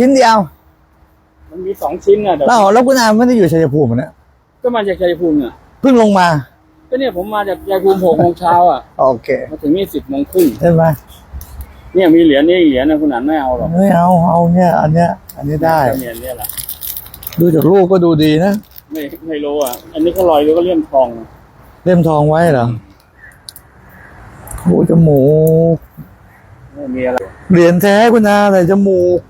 ชิ้นเดียว มันมีสองชิ้นอะเดี๋ยวแล้วแล้วคุณอาไม่ได้อยู่ชัยภูมิเนี่ยก็มาจากชัยภูมิอะเพิ่งลงมา ก็เนี่ยผมมาจากชัยภูมิหกโมงเช้าอะโอเคมาถึงนี่สิบโมงครึ่งใช่ไหมเนี่ยมีเหรียญนี่อีกเหรียญนะคุณอันไม่เอาหรอกไม่เอาเอาเนี่ย อันเนี้ย อันนี้ได้ เหรียญเนี่ยแหละดูจากรูปก็ดูดีนะไม่ไม่รู้อะ อันนี้ก็ลอยแล้วก็เลี่ยมทองเล่มทองไว้เหรอโอ้จมูกไม่มีอะไรเหรียญแท้คุณอาแต่จมูก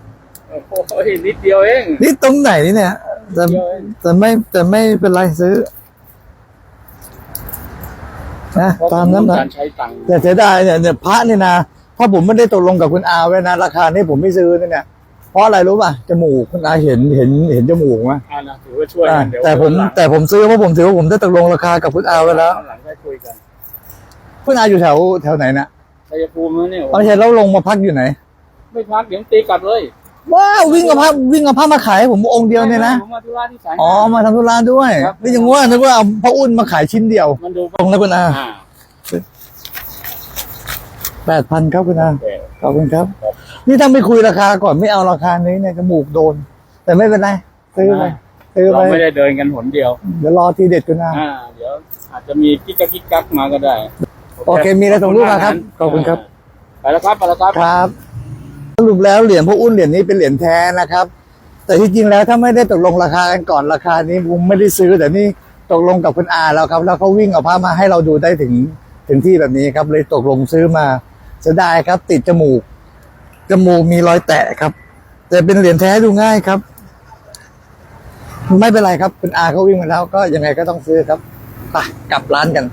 โอ้ยนิดเดียวเองนี่ตรงไหนเนี่ย แต่เดียวเองแต่ไม่แต่ไม่เป็นไรซื้อนะเพราะตามนั้นผนะการใช้ตังค์แต่เสียดายเนี่ยเนี่ยพระเนี่ยนะถ้าผมไม่ได้ตกลงกับคุณอาไว้นะ ราคานี้ผมไม่ซื้อเนี่ยเพราะอะไรรู้ป่ะจมูกคุณอาเห็นเห็นเห็นจมูกไหมอ่านะถือว่าช่วยอ่ากันเดี๋ยวแต่ผมหลังแต่ผมซื้อเพราะผมถือว่าผมได้ตกลงราคากับคุณอาไว้แล้วหลังได้คุยกันคุณอาอยู่แถวแถวไหนนะชัยภูมิแล้วเนี่ยเอาไม่ใช่แล้วลงมาพักอยู่ไหน ไม่พักเดี๋ยวตีกลับเลย ว้าววิ่งกับพระวิ่งกับพระมาขายให้ผมองค์เดียวเนี่ยนะผมมาธุระที่สาย อ๋อมาทำธุระด้วยครับ นี่ยังว่านึกว่าเอาพระอุ่นมาขายชิ้นเดียวมันดูตรงนะคุณอาอ่าแปดพันครับคุณอาโอเค ขอบคุณครับ ครับ นี่ถ้าไม่คุยราคาก่อนไม่เอาราคานี้เนี่ยจมูกโดน แต่ไม่เป็นไรซื้อไปซื้อไปเราไม่ได้เดินกันหนเดียว เดี๋ยวรอทีเด็ดคุณอา อ่า เดี๋ยวอาจจะมีกิ๊กกักกิ๊กกักมาก็ได้โอเคมีอะไรส่งรูปมาครับขอบคุณครับ ไปแล้วครับไปแล้วครับ ครับ สรุปแล้วเหรียญพระอุ่นเหรียญนี้เป็นเหรียญแท้นะครับ แต่ที่จริงแล้วถ้าไม่ได้ตกลงราคากันก่อนราคานี้ผมไม่ได้ซื้อแต่นี่ตกลงกับคุณอาแล้วครับ แล้วเขาวิ่งเอาผ้ามาให้เราดูได้ถึงถึงที่แบบนี้ครับ เลยตกลงซื้อมาเสียดายครับ ติดจมูก จมูกมีรอยแตะครับ แต่เป็นเหรียญแท้ดูง่ายครับ ไม่เป็นไรครับ คุณอาเขาวิ่งมาแล้วก็ยังไงก็ต้องซื้อครับไปกลับร้านกัน